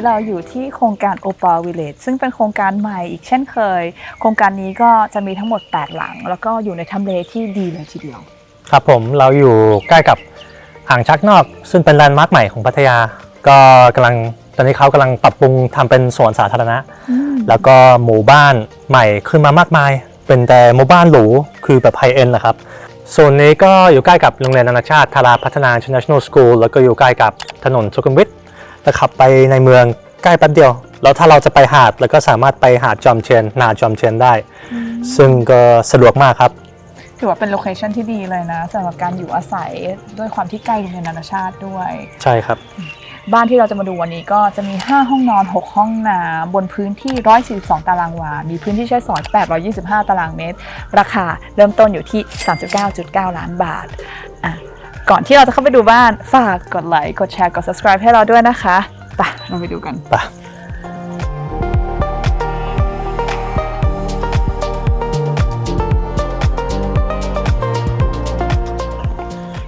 วันนี้เราอยู่ที่โครงการ o p a Village ซึ่งเป็นโครงการใหม่อีกเช่นเคย โครงการนี้ก็จะมีทั้งหมด 8 หลัง แล้วก็อยู่ในทำเลที่ดีเลยทีเดียว ครับผมเราอยู่ใกล้กับอ่างชักนอก ซึ่งเป็นแลนด์มาร์คใหม่ของพัทยา ก็กำลังตอนนี้เขากำลังปรับปรุงทำเป็นสวนสาธารณะ แล้วก็หมู่บ้านใหม่ขึ้นมามากมาย เป็นแต่หมู่บ้านหรูคือแบบไฮเอ็นแหละครับโซนนี้ก็อยู่ใกล้กับโรงเรียนนานาชาติทาราพัฒนา International School แล้วก็อยู่ใกล้กับถนนสุขุมวิท แล้วขับไปในเมืองใกล้แป๊บเดียว แล้วถ้าเราจะไปหาดแล้วก็สามารถไปหาดจอมเทียนนาจอมเทียนได้ ซึ่งก็สะดวกมากครับ ถือว่าเป็นโลเคชันที่ดีเลยนะสำหรับการอยู่อาศัยด้วยความที่ใกล้โรงเรียนนานาชาติด้วย ใช่ครับ บ้านที่เราจะมาดูวันนี้ก็จะมี 5 ห้องนอน 6 ห้องน้ำบนพื้นที่ 142 ตารางวา มีพื้นที่ใช้สอย 825 ตารางเมตร ราคาเริ่มต้นอยู่ที่ 39.9 ล้านบาทอะ ก่อนที่เราจะเข้าไปดูบ้าน ฝากกดไลค์ กดแชร์ กด subscribe ให้เราด้วยนะคะไปเราไปดูกัน ไป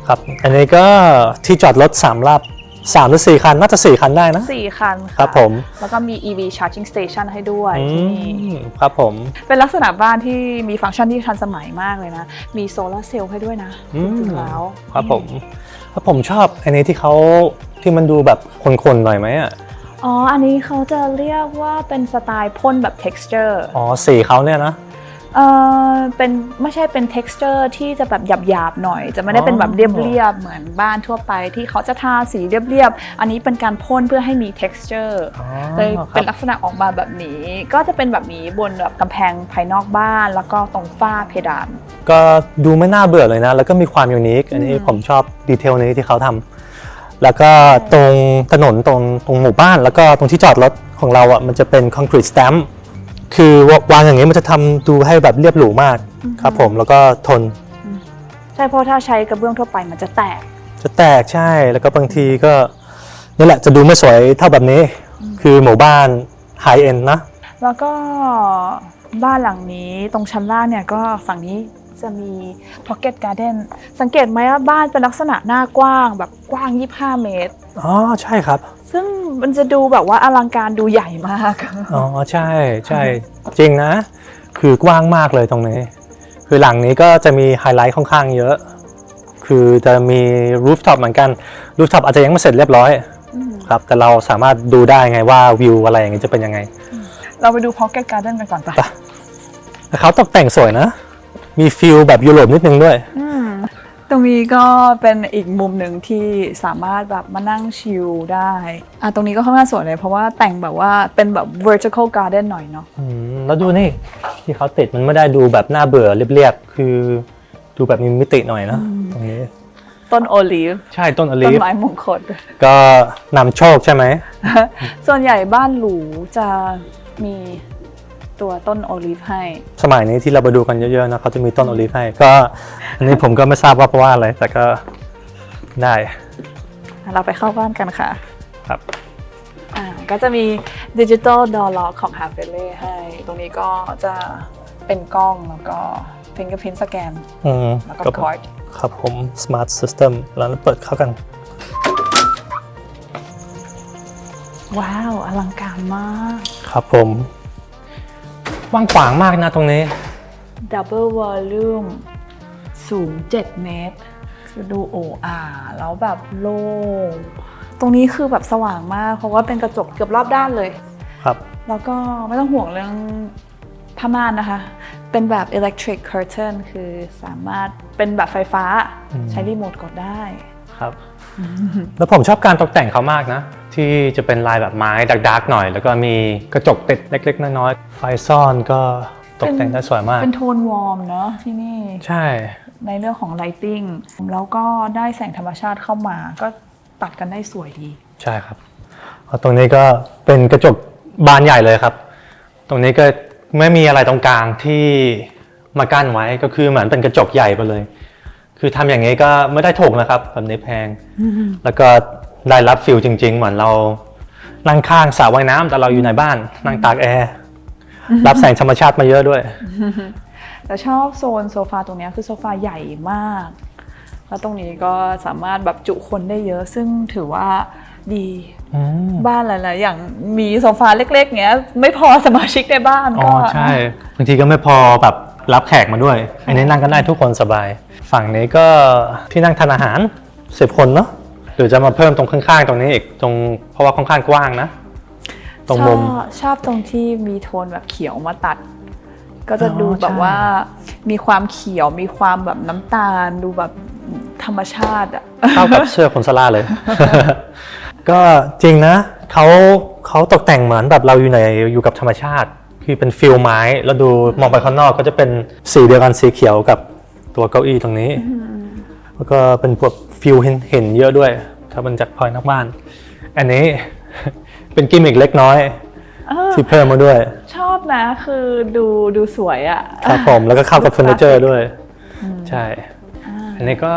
ครับ อันนี้ก็ที่จอดรถสามลับ 3หรือ4คันน่าจะ4คันได้นะ4คันค่ะครับผม แล้วก็มี EV charging station ให้ด้วยอืที่นี่ มครับผม เป็นลักษณะบ้านที่มีฟังก์ชันที่ทันสมัยมากเลยนะ มีโซลาร์เซลล์ให้ด้วยนะอืจม ริงๆแล้วครับผมแล้วผมชอบอันนี้ที่เขาที่มันดูแบบคนๆหน่อยไหมอะอ๋อ อันนี้เขาจะเรียกว่าเป็นสไตล์พ่นแบบ texture อ๋อสีเขาเนี่ยนะ เออเป็นไม่ใช่เป็น texture ที่จะแบบหยาบๆหน่อย จะไม่ได้เป็นแบบอ๋อเรียบๆเหมือนบ้านทั่วไป ที่เขาจะทาสีเรียบๆอันนี้เป็นการพ่นเพื่อให้มี texture อ๋อเลยคเป็รันบลักษณะออกมาแบบนี้ ก็จะเป็นแบบนี้บนแบบกำแพงภายนอกบ้าน แล้วก็ตรงฝ้าเพดาน ก็ดูไม่น่าเบื่อเลยนะ แล้วก็มีความยูนิคอันนี้อืมผมชอบดีเทลนี้ที่เขาทำแล้วก็ตรงถนนตรงตรงหมู่บ้าน แล้วก็ตรงที่จอดรถของเราอะมันจะเป็นคอนกรีตสแตมป์ คือวางอย่างนี้มันจะทำดูให้แบบเรียบหรูมากครับผมแล้วก็ทนใช่เพราะถ้าใช้กระเบื้องทั่วไปมันจะแตก จะแตกใช่แล้วก็บางทีก็นี่แหละจะดูไม่สวยเท่าแบบนี้ คือหมู่บ้านไฮเอ็นนะ แล้วก็บ้านหลังนี้ตรงชั้นล่างเนี่ยก็ฝั่งนี้จะมี Pocket Garden สังเกตไหมว่าบ้านเป็นลักษณะหน้ากว้างแบบกว้าง 25 เมตร อ๋อใช่ครับ ซึ่งมันจะดูแบบว่าอลังการดูใหญ่มาก อ๋อใช่ใช่จริงนะ คือกว้างมากเลยตรงนี้ คือหลังนี้ก็จะมีไฮไลท์ค่อนข้างเยอะ คือจะมีรูฟท็อปเหมือนกันรูฟท็อปอาจจะยังไม่เสร็จเรียบร้อยอืมครับ แต่เราสามารถดูได้ไงว่าวิวอะไรอย่างนี้จะเป็นยังไง เราไปดู Pocket Garden กันก่อนปะไปแต่เขาตกแต่งสวยนะ มีฟิลแบบยุโรปนิดนึงด้วย อืม ตรงนี้ก็เป็นอีกมุมหนึ่งที่สามารถแบบมานั่งชิลได้อะตรงนี้ก็ค่อนข้างสวยเลย เพราะว่าแต่งแบบว่าเป็นแบบ vertical garden หน่อยเนาะอืมแล้วดูนี่ที่เขาติดมันไม่ได้ดูแบบน่าเบื่อเรียบๆคือดูแบบมีมิติหน่อยนะตรงนี้ ต้นโอลีฟใช่ต้นอต้ลีนฟไม้มงคล ก็นำโชคใช่ไหม ส่วนใหญ่บ้านหรูจะมี ตัวต้นโอลีฟให้ สมัยนี้ที่เราไปดูกันเยอะๆนะเขาจะมีต้นโอลิฟให้ ก็อันนี้ผมก็ไม่ทราบว่าเพราะว่าอะไร แต่ก็ได้เราไปเข้าบ้านกันค่ะ ครับอ่าก็จะมีดิจิ t a l Door Lock ของ h a r v e l e ให้ ตรงนี้ก็จะเป็นกล้องแล้วก็ Fingerprint สแกนอืมแล้วก็ก็คอร์ดครับผม Smart System แล้วเปิดเข้ากัน ว้าว อลังการมาก ครับผม ว่างขวางมากนะตรงนี้ Double Volume สูง 7 เมตรคือดูโออาแล้วแบบโล่งตรงนี้คือแบบสว่างมาก เพราะว่าเป็นกระจกเกือบรอบด้านเลย ครับ แล้วก็ไม่ต้องห่วงเรื่องผ้าม่านนะคะ เป็นแบบ electric curtain คือสามารถเป็นแบบไฟฟ้าอืมใช้รีโมทกดได้ ครับ แล้วผมชอบการตกแต่งเขามากนะ ที่จะเป็นลายแบบไม้ดักๆหน่อย แล้วก็มีกระจกติดเล็ก ๆ น้อยๆไฟซ่อนก็ตกแต่งได้สวยมาก เป็นโทนวอร์มเนอะที่นี่ ใช่ ในเรื่องของ lighting แล้วก็ได้แสงธรรมชาติเข้ามา ก็ตัดกันได้สวยดี ใช่ครับเอาตรงนี้ก็เป็นกระจกบานใหญ่เลยครับ ตรงนี้ก็ไม่มีอะไรตรงกลางที่มากั้นไว้ก็คือเหมือนเป็นกระจกใหญ่ไปเลย คือทำอย่างนี้ก็ไม่ได้ถูกนะครับแบบนี้แพง แล้วก็ ได้รับฟิลจริง ๆ เหมือนเรานั่งข้างสระว่ายน้ำแต่เราอยู่ในบ้าน นั่งตากแอร์รับแสงธรรมชาติมาเยอะด้วย แต่ชอบโซนโซฟาตรงเนี้ยคือโซฟาใหญ่มาก แล้วตรงนี้ก็สามารถแบบจุคนได้เยอะ ซึ่งถือว่าดีอืมบ้านหลายๆอย่างมีโซฟาเล็กๆเงี้ย ไม่พอสมาชิกในบ้านอ๋ก็อใช่บางทีก็ไม่พอแบบรับแขกมาด้วย อันนี้นั่งกันได้ทุกคนสบาย ฝั่งนี้ก็ที่นั่งทานอาหารสิบคนเนาะห รือจะมาเพิ่มตรงข้างๆตรงนี้อีกตรงเพราะว่าค่อนข้างกว้างนะ ตรงมุม ชอบชอบตรงที่มีโทนแบบเขียวมาตัด ก็จะอ๋อดูแบบใช่ว่า มีความเขียวมีความแบบน้ำตาล ดูแบบธรรมชาติอะเข้ากับเสื้อคนซาร่าเลย ก็จริงนะเขาเขาตกแต่งเหมือนแบบเราอยู่ในอยู่กับธรรมชาติ คือเป็นฟิลไม้ แล้วดูมองไปข้างนอกก็จะเป็นสีเดียวกันสีเขียวกับตัวเก้าอี้ตรงนี้ แล้วก็เป็นพวกฟิลเห็นเห็นเยอะด้วย ถ้ามันจากพอยนอกบ้าน อันนี้ เป็นกิมมิกเล็กน้อยเออที่เพิ่มมาด้วย ชอบนะคือดูดูสวยอะครับผมแล้วก็เข้ากับเฟอร์นิเจอร์ด้วย ใช่ อันนี้ก็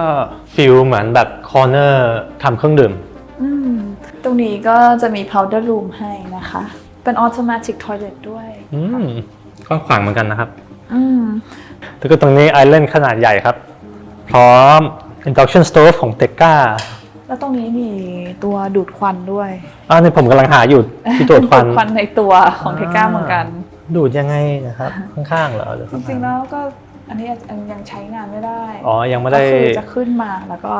ฟิลเหมือนแบบคอร์เนอร์ทำเครื่องดื่มอืมตรงนี้ก็จะมี powder room ให้นะคะ เป็น automatic toilet ด้วยอืมกว้างขวางเหมือนกันนะครับอืมแล้วก็ตรงนี้ไอแลนด์ขนาดใหญ่ครับ พร้อม induction stove ของเตก้า แล้วตรงนี้มีตัวดูดควันด้วยอ่านี่ผมกำลังหาอยู่ที่ตรวจควันดูดควันในตัวของเทก้าเหมือนกัน ดูดยังไงนะครับ ข้างๆเหรอหรือจข้างๆริงๆแล้วก็อันนี้ยังใช้งานไม่ได้ อ๋อ ยังไม่ก็ได้คือจะขึ้นมาแล้วก็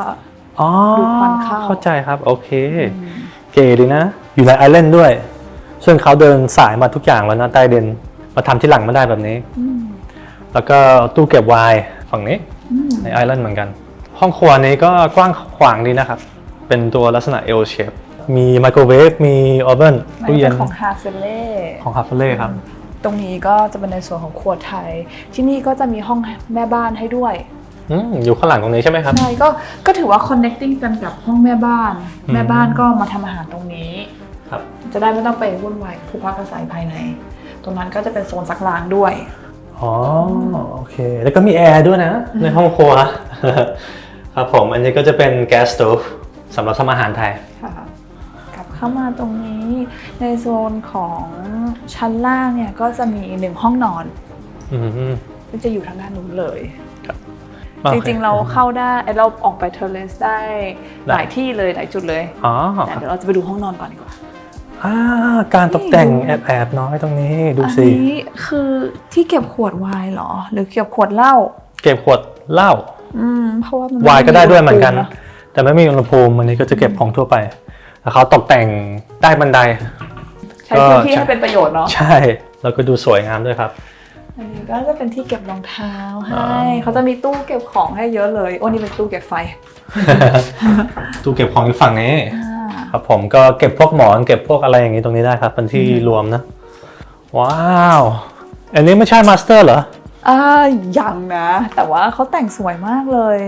อ๋อดูดควันเข้าเข้าใจครับ โอเค เก๋ดีนะ อยู่ในไอแลนด์ด้วย ซึ่งเขาเดินสายมาทุกอย่างแล้วนะใต้ดินมาทำที่หลังไม่ได้แบบนี้อืมแล้วก็ตู้เก็บไวน์ฝั่งนี้อืมในไอแลนด์เหมือนกัน ห้องครัวนี้ก็กว้างขวางดีนะครับ เป็นตัวลักษณะ L shape มีไมโครเวฟมีอ v เ n นมันตู้เย็เป็นนของฮาเซเล่ของคาเฟ่เล่ครับ ตรงนี้ก็จะเป็นในส่วนของครัวไทย ที่นี่ก็จะมีห้องแม่บ้านให้ด้วยอืมอยู่ข้างหลังตรงนี้ใช่ไหมครับ ใช่ก็ก็ถือว่า connecting กันกับห้องแม่บ้านอืมแม่บ้านก็มาทำอาหารตรงนี้ครับจะได้ไม่ต้องไปวุ่นวายกับผู้พักอาศัยภายใน ตรงนั้นก็จะเป็นโซนซักล้างด้วยอ๋อโอเค แล้วก็มีแอร์ด้วยนะ ในห้องครัวครับผมอันนี้ก็จะเป็นแก๊สสโตฟ สำหรับทำอาหารไทย ค่ะกลับเข้ามาตรงนี้ในโซนของชั้นล่างเนี่ยก็จะมีหนึ่งห้องนอนอืมซึ่งจะอยู่ทางด้านนู้นเลยโอคจริงๆเราเข้าได้เอ้ยเราออกไปเทอร์เลสได้ได้หลายที่เลยหลายจุดเลยอ๋อแต่เดี๋ยวเราจะไปดูห้องนอนก่อนดีกว่าอ่าการตกแต่งแอบแอบๆน้อยตรงนี้ดูอันสินี้คือที่เก็บขวดไวน์เหรอ หรือเก็บขวดเหล้า เก็บขวดเหล้าอืมเพราะว่ามันวายก็ได้ด้วยเหมือนกันอุณหภูะ แต่ไม่มีอุณหภูมิอันนี้ก็จะเก็บของทั่วไป แล้วเขาตกแต่งใต้บันได ใช้พื้นที่ก็ให้เป็นประโยชน์เนาะใช่ แล้วก็ดูสวยงามด้วยครับ อันนี้ก็จะเป็นที่เก็บรองเท้าอ๋ให้อเขาจะมีตู้เก็บของให้เยอะเลย โอ้นี่เป็นตู้เก็บไฟ ตู้เก็บของอยู่ฝั่งนี้อ่าครับผมก็เก็บพวกหมอนเก็บพวกอะไรอย่างนี้ตรงนี้ได้ครับเป็นที่รวมนะ ว้าว อันนี้ไม่ใช่มาสเตอร์เหรอ อ่ายังนะ แต่ว่าเขาแต่งสวยมากเลย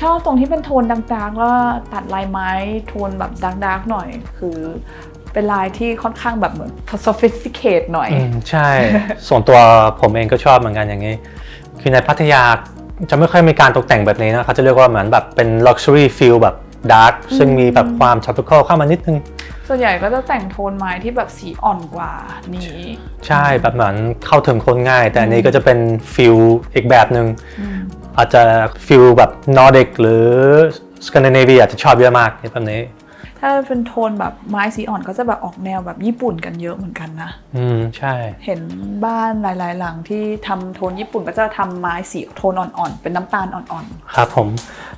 ชอบตรงที่เป็นโทนดังๆแล้วตัดลายไม้โทนแบบดังๆหน่อย คือเป็นลายที่ค่อนข้างแบบเหมือน sophisticate หน่อยอืมใช่ ส่วนตัวผมเองก็ชอบเหมือนกันอย่างนี้ คือในพัทยาจะไม่ค่อยมีการตกแต่งแบบนี้นะเขาจะเรียกว่าเหมือนแบบเป็น luxury feel แบบ dark ซึ่งมีแบบความ tropical เข้ามานิดนึง ส่วนใหญ่ก็จะแต่งโทนไม้ที่แบบสีอ่อนกว่านี้ ใช่แบบเหมือนเข้าถึงคนง่าย แต่อันนี้ก็จะเป็นฟิลอีกแบบหนึ่งอาจจะฟิลแบบนอร์ดิกหรือสแกนดิเนเวียอาจจะชอบเยอะมากแบบนี้ ถ้าเป็นโทนแบบไม้สีอ่อนก็จะแบบออกแนวแบบญี่ปุ่นกันเยอะเหมือนกันนะ อืมใช่ เห็นบ้านหลาย ๆ หลังที่ทำโทนญี่ปุ่นก็จะทำไม้สีโทนอ่อน ๆ เป็นน้ำตาลอ่อนครับผม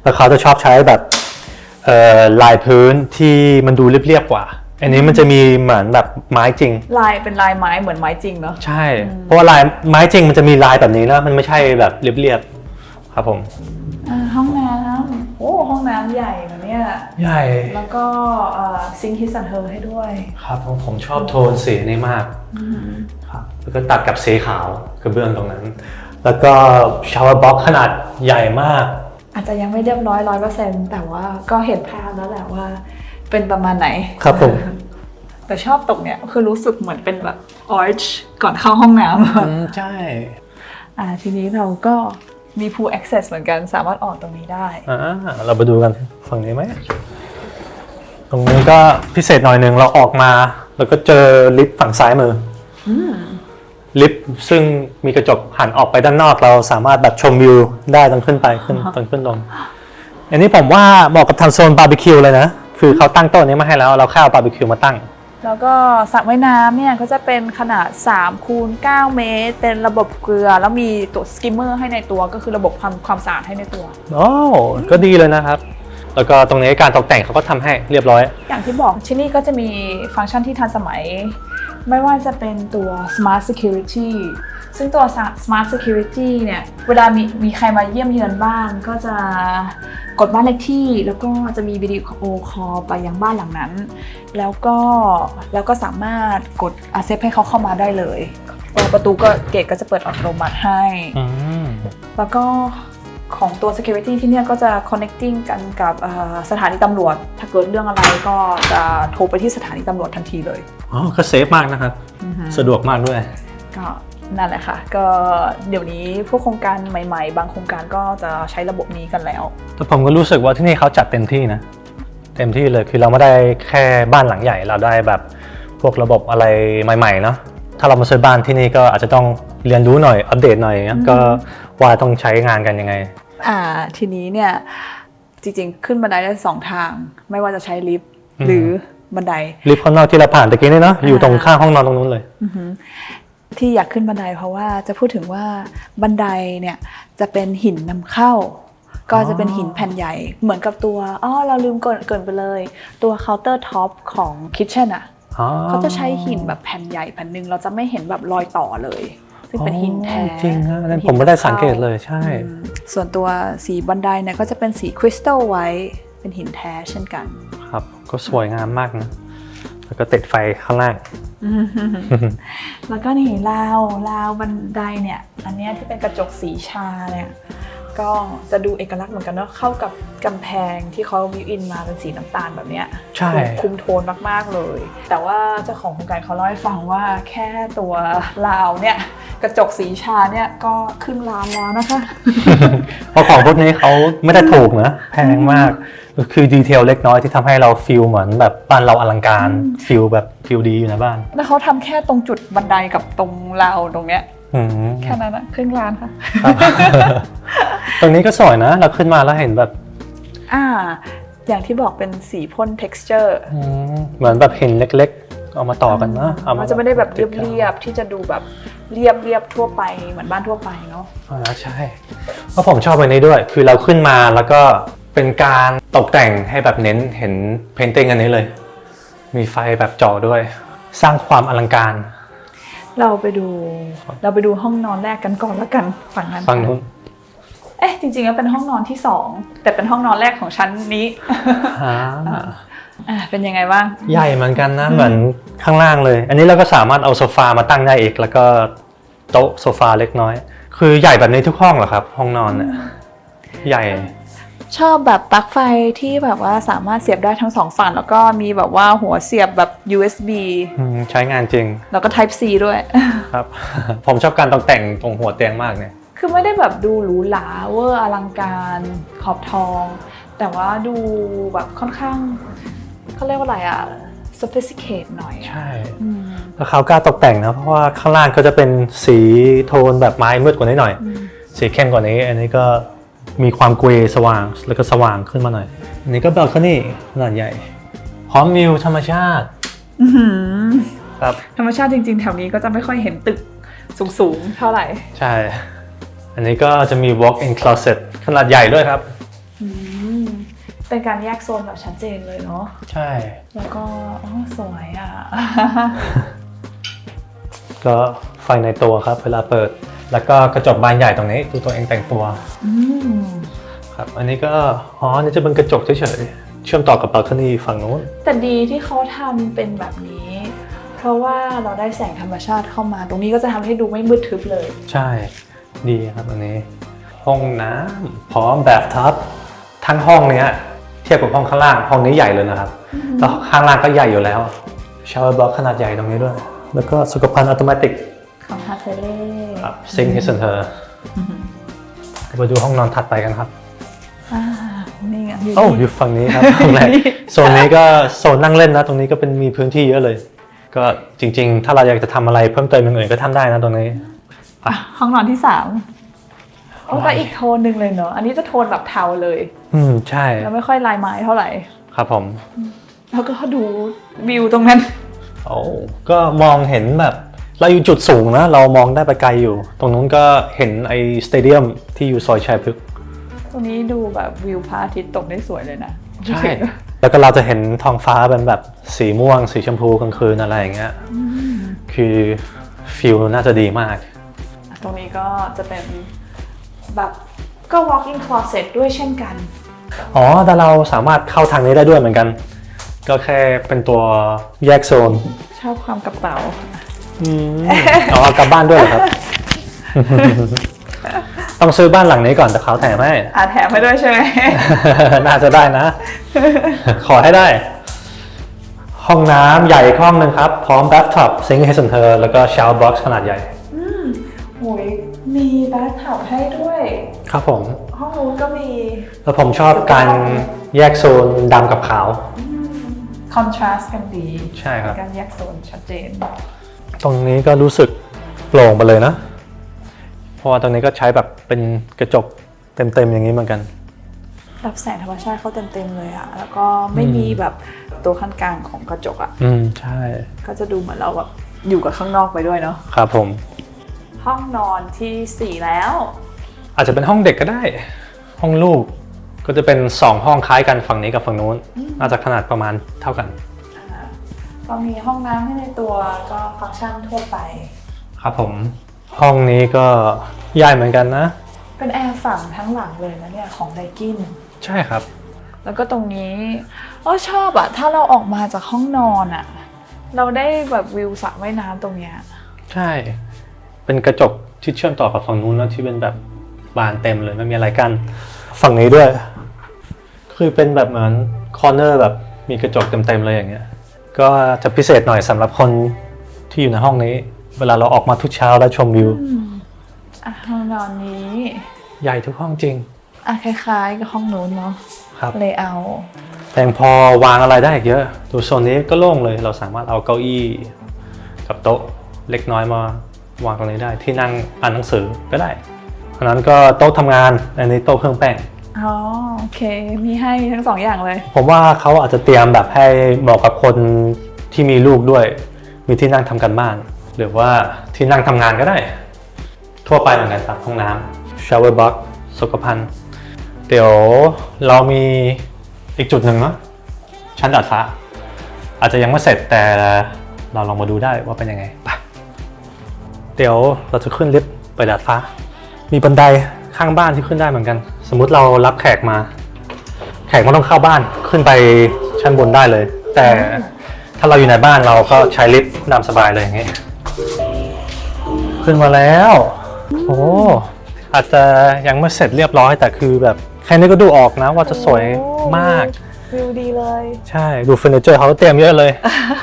แล้วเขาจะชอบใช้แบบเอ่อลายพื้นที่มันดูเรียบๆกว่า อันนี้มันจะมีเหมือนแบบไม้จริงๆลายเป็นลายไม้เหมือนไม้จริงเนาะ ใช่ เพราะว่าลายไม้จริงมันจะมีลายแบบนี้นะมันไม่ใช่แบบเรียบๆครับผมอ่าห้องน้ำโอ้ห้องน้ำใหญ่นะเนี่ย ใหญ่แล้วก็ซิงค์ฮิสันเฮอร์ให้ด้วย ครับผมผมชอบโทนสีนี้มากครับแล้วก็ตัดกับสีขาวกระเบื้องตรงนั้น แล้วก็ชาวบ็อกขนาดใหญ่มาก อาจจะยังไม่เรียบร้อยร้อยเปอร์เซ็นต์แต่ว่าก็เห็นภาพแล้วแหละว่า เป็นประมาณไหน ครับผม แต่ชอบตรงเนี้ยคือรู้สึกเหมือนเป็นแบบ arch ก่อนเข้าห้องน้ำอืมใช่ อ่าทีนี้เราก็มี pool access เหมือนกันสามารถออกตรงนี้ได้ อ่าเราไปดูกันฝั่งนี้ไหม ตรงนี้ก็พิเศษหน่อยหนึ่งเราออกมา แล้วก็เจอลิฟต์ฝั่งซ้ายมืออลิฟต์ซึ่งมีกระจกหันออกไปด้านนอกเราสามารถแบบชมวิวได้ตอนขึ้นไปขึ้นตอนขึ้นลง อันนี้ผมว่าเหมาะกับทำโซนบาร์บีคิวเลยนะ คืคือเขาตั้งโต๊ะนี้มาให้แล้ว เราแค่เอาบาร์บีคิวมาตั้ง แล้วก็สระว่ายน้ำเนี่ยก็จะเป็นขนาด3คูณ9เมตร เป็นระบบเกลือ แล้วมีตัวสกิมเมอร์ให้ในตัวก็คือระบบความความสะอาดให้ในตัว โอ้ก็ดีเลยนะครับ แล้วก็ตรงนี้การตกแต่งเขาก็ทำให้เรียบร้อย อย่างที่บอกที่นี่ก็จะมีฟังก์ชันที่ทันสมัย ไม่ว่าจะเป็นตัว Smart Security ซึ่งตัว Smart Security เนี่ย เวลามีมีใครมาเยี่ยมเยือนบ้านก็จะกดบ้านเลขที่แล้วก็จะมีวิดีโอคอลไปยังบ้านหลังนั้น แล้วก็แล้วก็สามารถกด accept ให้เขาเข้ามาได้เลย ประตูก็เกตก็จะเปิดอัตโนมัติให้อืมแล้วก็ของตัว security ที่เนี่ยก็จะ connecting กันกับเอ่อสถานีตำรวจ ถ้าเกิดเรื่องอะไรก็จะโทรไปที่สถานีตำรวจทันทีเลย อ๋อ ก็เซฟมากนะครับ สะดวกมากด้วย ก็ นั่นแหละค่ะ ก็เดี๋ยวนี้พวกโครงการใหม่ ๆ บางโครงการก็จะใช้ระบบนี้กันแล้ว แต่ผมก็รู้สึกว่าที่นี่เขาจัดเต็มที่นะ เต็มที่เลยคือเราไม่ได้แค่บ้านหลังใหญ่ เราได้แบบพวกระบบอะไรใหม่ๆเนาะถ้าเรามาซื้อบ้านที่นี่ก็อาจจะต้องเรียนรู้หน่อยอัปเดตหน่อยนะก็ว่าต้องใช้งานกันยังไง อ่าทีนี้เนี่ยจริงๆ ขึ้นบันไดได้สองทาง ไม่ว่าจะใช้ลิฟต์อืมหรือบันไดลิฟต์ข้างนอกที่เราผ่านตะกี้นี่เนาะอยู่ตรงข้างห้องนอนตรงนู้นเลยอือหือ ที่อยากขึ้นบันไดเพราะว่าจะพูดถึงว่าบันไดเนี่ยจะเป็นหินนำเข้า ก็จะเป็นหินแผ่นใหญ่เหมือนกับตัวอ๋อเราลืมเกรินเกรินไปเลย ตัวเคาน์เตอร์ท็อปของคิทเช่นอะอ๋อเขาจะใช้หินแบบแผ่นใหญ่แผ่นหนึ่งเราจะไม่เห็นแบบรอยต่อเลย ซึ่งเป็นหินแท้อ๋อจริงฮะอันนั้นป็นหิผมไม่ได้สังเกตเลยใช่อืมส่วนตัวสีบันไดเนี่ยก็จะเป็นสีคริสตัลไว้เป็นหินแท้เช่นกัน ครับก็สวยงามมากนะ แล้วก็ติดไฟข้างล่าง แล้วก็นี่ราวราวบันไดเนี่ย อันเนี้ยที่เป็นกระจกสีชาเนี่ย ก็จะดูเอกลักษณ์เหมือนกันเนาะเข้ากับกำแพงที่เขาวิวอินมาเป็นสีน้ำตาลแบบเนี้ยใช่คุมโทนมากๆเลย แต่ว่าเจ้าของโครงการเขาเล่าให้ฟังว่าแค่ตัวราวเนี่ยกระจกสีชาเนี่ยก็ครึ่งล้านแล้วนะคะเพราะของพวกนี้เขาไม่ได้ถูกนะแพงมากคือดีเทลเล็กน้อยที่ทำให้เราฟีลเหมือนแบบบ้านเราอลังการฟีลแบบฟีลดีอยู่ในบ้าน แล้วเขาทำแค่ตรงจุดบันไดกับตรงราวตรงเนี้ยอืม แค่นั้นอะครึ่งล้านค่ะครับตรงนี้ก็สวยนะ เราขึ้นมาแล้วเห็นแบบ อ่า อย่างที่บอกเป็นสีพ่น texture อืมเหมือนแบบเห็นเล็กๆ เอามาต่อกันนะเอามันจะไม่ได้แบบเรียบๆที่จะดูแบบเรียบเรียบๆทั่วไปเหมือนบ้านทั่วไปเนาะอ่าใช่เพราะผมชอบอันนี้ด้วย คือเราขึ้นมาแล้วก็เป็นการตกแต่งให้แบบเน้นเห็นเพนติ้งอันนี้เลย มีไฟแบบจอด้วย สร้างความอลังการ เราไปดู เราไปดูห้องนอนแรกกันก่อนแล้วกันฝั่งนั้นฝั่งนู้นเอ๊ะจริงๆแล้วเป็นห้องนอนที่สองแต่เป็นห้องนอนแรกของชั้นนี้อ่าอะเป็นยังไงบ้างใหญ่เหมือนกันนะเหมือนข้างล่างเลย อันนี้เราก็สามารถเอาโซฟามาตั้งได้อีก แล้วก็โต๊ะโซฟาเล็กน้อย คือใหญ่แบบนี้ทุกห้องเหรอครับ ห้องนอนเนี่ยใหญ่ ชอบแบบปลั๊กไฟที่แบบว่าสามารถเสียบได้ทั้งสองฝั่งแล้วก็มีแบบว่าหัวเสียบแบบ USB อืมใช้งานจริงแล้วก็ Type C ด้วย ครับ ผมชอบการตกแต่งตรงหัวเตียงมากเนี่ย คือไม่ได้แบบดูหรูหราเวอร์อลังการขอบทอง แต่ว่าดูแบบค่อนข้างเขาเรียกว่าอะไรอะ sophisticate หน่อยอะใช่อืมแล้วเขากล้าตกแต่งนะเพราะว่าข้างล่างก็จะเป็นสีโทนแบบไม้มืดกว่านี้หน่อย อืม สีเข้มกว่านี้ อันนี้ก็ มีความเกรย์สว่าง แล้วก็สว่างขึ้นมาหน่อย อันนี้ก็เบลคอนี่ขนาดใหญ่ พร้อมวิวธรรมชาติอื้อหือครับ ธรรมชาติจริงๆ แถวนี้ก็จะไม่ค่อยเห็นตึกสูงๆ เท่าไหร่ ใช่ อันนี้ก็จะมี walk-in closet ขนาดใหญ่ด้วยครับ อืมเป็นการแยกโซนแบบชัดเจนเลยเนาะ ใช่ แล้วก็อ๋อสวยอะ ก็ไฟในตัวครับ เวลาเปิด แล้วก็กระจกบานใหญ่ตรงนี้ดูตัวเองแต่งตัวอืมครับอันนี้ก็อ๋ออันนี้จะเป็นกระจกเฉยๆเชื่อมต่อกับ balcony ฝั่งนู้น แต่ดีที่เขาทำเป็นแบบนี้ เพราะว่าเราได้แสงธรรมชาติเข้ามา ตรงนี้ก็จะทำให้ดูไม่มืดทึบเลย ใช่ดีครับอันนี้ ห้องน้ำพร้อมแบบทับทั้งห้องเนี้ยเทียบกับห้องข้างล่างห้องนี้ใหญ่เลยนะครับแล้วข้างล่างก็ใหญ่อยู่แล้วชาวเวอร์บล็อกขนาดใหญ่ตรงนี้ด้วย แล้วก็สุขภัณฑ์อัตโนมัติ ของฮาเทเล่ครับซิงค์ที่เซนเตอร์มาดูห้องนอนถัดไปกันครับอ่านี่ไงอยู่โอ้นี่อยู่ฝั่งนี้ครับห้องแรกโซนนี้ก็โซนนั่งเล่นนะ ตรงนี้ก็เป็นมีพื้นที่เยอะเลย ก็จริง ๆ ถ้าเราอยากจะทำอะไรเพิ่มเติมอย่างอื่นก็ทำได้นะตรงนี้อะห้องนอนที่สามโอ้ก็อีกโทนหนึ่งเลยเนาะอันนี้จะโทนแบบเทาเลย อืมใช่แล้วไม่ค่อยลายไม้เท่าไหร่ ครับผม แล้วก็ดูวิวตรงนั้นโอ้ก็มองเห็นแบบ เราอยู่จุดสูงนะ เรามองได้ไปไกลอยู่ ตรงนู้นก็เห็นไอ้สเตเดียมที่อยู่ซอยชัยพฤกษ์ตรงนี้ดูแบบวิวพระอาทิตย์ตกได้สวยเลยนะแล้วก็เราจะเห็นท้องฟ้าเป็นแบบสีม่วง สีชมพูกลางคืนอะไรอย่างเงี้ยคือฟิลน่าจะดีมาก ตรงนี้ก็จะเป็นแบบก็ walk in closet ด้วยเช่นกัน อ๋อ แต่เราสามารถเข้าทางนี้ได้ด้วยเหมือนกัน ก็แค่เป็นตัวแยกโซน ชอบความกระเป๋าอืม เอาเอากลับบ้านด้วยเหรอครับ ต้องซื้อบ้านหลังนี้ก่อนแต่เขาแถมให้ อ่าแถมให้ด้วยใช่ไหม น่าจะได้นะ ขอให้ได้ ห้องน้ำใหญ่อีกห้องหนึ่งครับ พร้อม bathtub ซิงค์ให้ส่วนเธอ แล้วก็ shower box ขนาดใหญ่ โอ้ยมีบาร์ทับให้ด้วย ครับผม ห้องนู้นก็มีแล้วผมชอบการแยกโซนดำกับขาว คอนทราสต์กันดี ใช่ครับ การแยกโซนชัดเจน ตรงนี้ก็รู้สึกโปร่งไปเลยนะ เพราะว่าตรงนี้ก็ใช้แบบเป็นกระจกเต็มๆอย่างนี้เหมือนกัน รับแสงธรรมชาติเข้าเต็มๆเลยอะแล้วก็ไม่มีแบบตัวขั้นกลางของกระจกอะอืมใช่ ก็จะดูเหมือนเราแบบอยู่กับข้างนอกไปด้วยเนาะ ครับผม ห้องนอนที่4 แล้ว อาจจะเป็นห้องเด็กก็ได้ ห้องลูกก็จะเป็น2ห้องคล้ายกันฝั่งนี้กับฝั่งนู้นน่าจะขนาดประมาณเท่ากันอ่า ก็มีห้องน้ำให้ในตัวก็ฟังก์ชันทั่วไป ครับผม ห้องนี้ก็ใหญ่เหมือนกันนะ เป็นแอร์ฝั่งทั้งหลังเลยนะเนี่ยของไดกิน ใช่ครับ แล้วก็ตรงนี้เออชอบอะถ้าเราออกมาจากห้องนอนอะเราได้แบบวิวสระว่ายน้ำตรงเนี้ยใช่ เป็นกระจกที่เชื่อมต่อกับฝั่งนู้นแล้วที่เป็นแบบบานเต็มเลยไม่มีอะไรกัน ฝั่งนี้ด้วย คือเป็นแบบเหมือนคอร์เนอร์แบบมีกระจกเต็มๆเลยอย่างเงี้ย ก็จะพิเศษหน่อยสำหรับคนที่อยู่ในห้องนี้ เวลาเราออกมาทุกเช้าแล้วชมวิว อะห้องนอนนี้ใหญ่ทุกห้องจริง อะคล้ายๆกับห้องนู้นเนาะครับ เลเยอร์แต่ยังพอวางอะไรได้อีกเยอะ ดูโซนนี้ก็โล่งเลย เราสามารถเอาเก้าอี้กับโต๊ะเล็กน้อยมาวางตรงนี้ได้ ที่นั่งอ่านหนังสือก็ได้อันนั้นก็โต๊ะทำงาน อันนี้โต๊ะเครื่องแป้ง อ๋อโอเค มีให้ทั้งสองอย่างเลย ผมว่าเขาอาจจะเตรียมแบบให้เหมาะกับคนที่มีลูกด้วย มีที่นั่งทำกันบ้าน หรือว่าที่นั่งทำงานก็ได้ ทั่วไปเหมือนกันครับห้องน้ำ shower box สุขภัณฑ์ เดี๋ยวเรามีอีกจุดหนึ่งเนาะชั้นดาดฟ้า อาจจะยังไม่เสร็จแต่เราลองมาดูได้ว่าเป็นยังไงไปเดี๋ยวเราจะขึ้นลิฟต์ไปดาดฟ้า มีบันไดข้างบ้านที่ขึ้นได้เหมือนกัน สมมุติเรารับแขกมา แขกไม่ต้องเข้าบ้านขึ้นไปชั้นบนได้เลย แต่ถ้าเราอยู่ในบ้านเราก็ใช้ลิฟต์ตามสบายเลยอย่างนี้ ขึ้นมาแล้ว โอ้อาจจะยังไม่เสร็จเรียบร้อยแต่คือแบบแค่นี้ก็ดูออกนะว่าจะสวยมาก วิวดีเลย ใช่ดูเฟอร์นิเจอร์เขาเตรียมเยอะเลย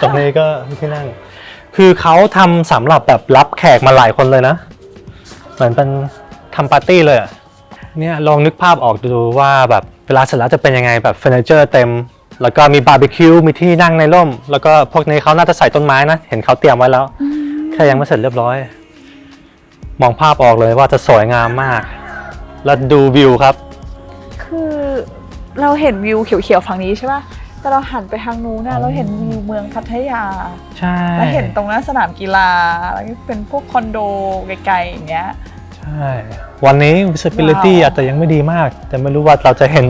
ตรงนี้ก็มีที่นั่ง คือเขาทำสำหรับแบบรับแขกมาหลายคนเลยนะ เหมือนเป็นทำปาร์ตี้เลยอะ เนี่ยลองนึกภาพออกดูว่าแบบเวลาเสร็จแล้วจะเป็นยังไงแบบเฟอร์นิเจอร์เต็ม แล้วก็มีบาร์บีคิวมีที่นั่งในร่ม แล้วก็พวกนี้เขาน่าจะใส่ต้นไม้นะ เห็นเขาเตรียมไว้แล้ว แค่ยังไม่เสร็จเรียบร้อย มองภาพออกเลยว่าจะสวยงามมาก แล้วดูวิวครับ คือเราเห็นวิวเขียวๆฝั่งนี้ใช่ป่ะแต่เราหันไปทางนู้นนะเราเห็นวิวเมืองพัทยาใช่แล้วเห็นตรงนั้นสนามกีฬาแล้วก็เป็นพวกคอนโดไกลๆอย่างเงี้ย ใช่ วันนี้ visibility ว้าวอาจจะยังไม่ดีมาก แต่ไม่รู้ว่าเราจะเห็น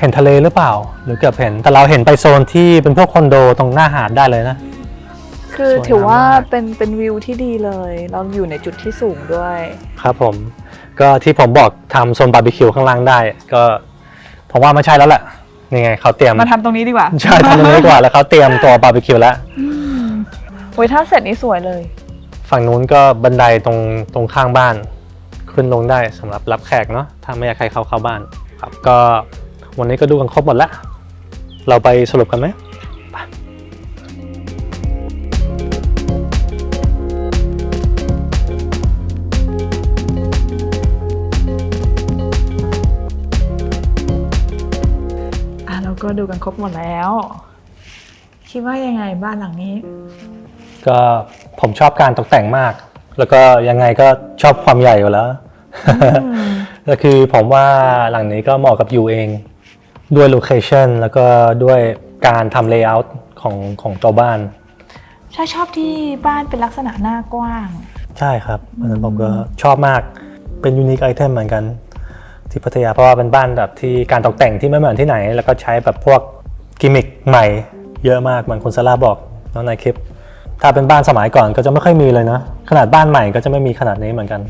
เห็นทะเลหรือเปล่า หรือเกือบเห็นแต่เราเห็นไปโซนที่เป็นพวกคอนโดตรงหน้าหาดได้เลยนะ คือสวยงามถือว่ามากเป็นเป็นวิวที่ดีเลย เราอยู่ในจุดที่สูงด้วย ครับผม ก็ที่ผมบอกทำโซนบาร์บีคิวข้างล่างได้ ก็ผมว่าไม่ใช่แล้วแหละนี่ไงเขาเตรียมมาทำตรงนี้ดีกว่า ใช่ทำตรงนี้ดีกว่าแล้วเขาเตรียมตัวบาร์บีคิวแล้วโอ้ยถ้าเสร็จนี่สวยเลย ฝั่งนู้นก็บันไดตรงตรงข้างบ้าน ขึ้นลงได้สำหรับรับแขกเนาะถ้าไม่อยากให้เข้าเข้าบ้านครับก็วันนี้ก็ดูกันครบหมดล้วเราไปสรุปกันไหมอะเราก็ดูกันครบหมดแล้ว คิดว่ายังไงบ้านหลังนี้ ก็ผมชอบการตกแต่งมาก แล้วก็ยังไงก็ชอบความใหญ่อยู่แล้ว ก็คือผมว่าหลังนี้ก็เหมาะกับอยู่เอง ด้วยโลเคชันแล้วก็ด้วยการทำเลเยอร์ของของตัวบ้านใช่ชอบที่บ้านเป็นลักษณะหน้ากว้าง ใช่ครับอันนั้นผมก็ชอบมาก เป็นยูนิคไอเทมเหมือนกัน ที่พัทยาเพราะว่าเป็นบ้านแบบที่การตกแต่งที่ไม่เหมือนที่ไหน แล้วก็ใช้แบบพวกกิมมิคใหม่เยอะมากเหมือนคุณซาร่าบอกเนอะในคลิป ถ้าเป็นบ้านสมัยก่อนก็จะไม่ค่อยมีเลยนะ ขนาดบ้านใหม่ก็จะไม่มีขนาดนี้เหมือนกัน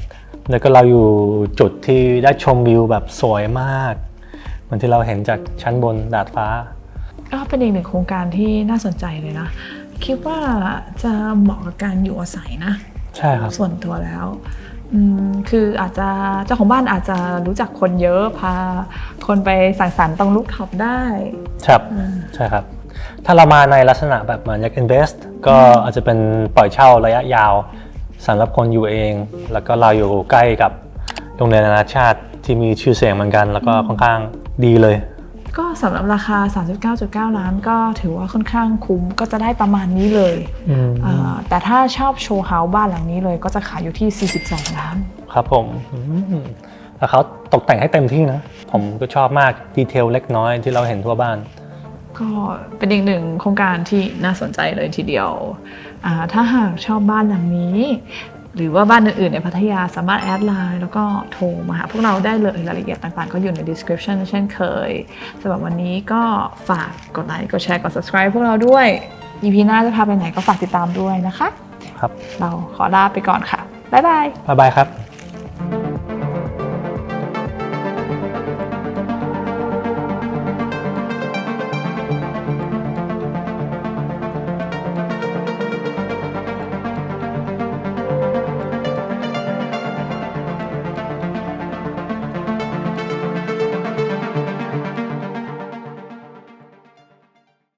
แล้วก็เราอยู่จุดที่ได้ชมวิวแบบสวยมากเหมือนที่เราเห็นจากชั้นบนดาดฟ้า ก็เป็นอีกหนึ่งโครงการที่น่าสนใจเลยนะ คิดว่าจะเหมาะกับการอยู่อาศัยนะใช่ครับส่วนตัวแล้วอืมคืออาจจะเจ้าของบ้านอาจจะรู้จักคนเยอะพาคนไปสังสรรค์ตรงลูกท็อปได้ ครับใช่ครับ ถ้าเรามาในลักษณะแบบเหมือนอยาก invest ก็อาจจะเป็นปล่อยเช่าระยะยาวสำหรับคนอยู่เอง แล้วก็เราอยู่ใกล้กับโรงเรียนนานาชาติที่มีชื่อเสียงเหมือนกัน แล้วก็ค่อนข้างดีเลย ก็สำหรับราคา 39.9 ล้านก็ถือว่าค่อนข้างคุ้มก็จะได้ประมาณนี้เลยอ่าแต่ถ้าชอบโชว์เฮาส์บ้านหลังนี้เลยก็จะขายอยู่ที่ 42 ล้าน ครับผมอืมแล้วเขาตกแต่งให้เต็มที่นะ ผมก็ชอบมากดีเทลเล็กน้อยที่เราเห็นทั่วบ้าน ก็เป็นอีกหนึ่งโครงการที่น่าสนใจเลยทีเดียวอ่าถ้าหากชอบบ้านหลังนี้ หรือว่าบ้านอื่นๆในพัทยาสามารถแอดไลน์แล้วก็โทรมาหาพวกเราได้เลยรายละเอียดต่างๆ ก็อยู่ใน description เช่นเคยสำหรับวันนี้ก็ฝากกดไลค์กดแชร์กด subscribe พวกเราด้วย EP หน้าจะพาไปไหนก็ฝากติดตามด้วยนะคะ ครับ เราขอลาไปก่อนค่ะ บ๊ายบาย บ๊ายบายครับ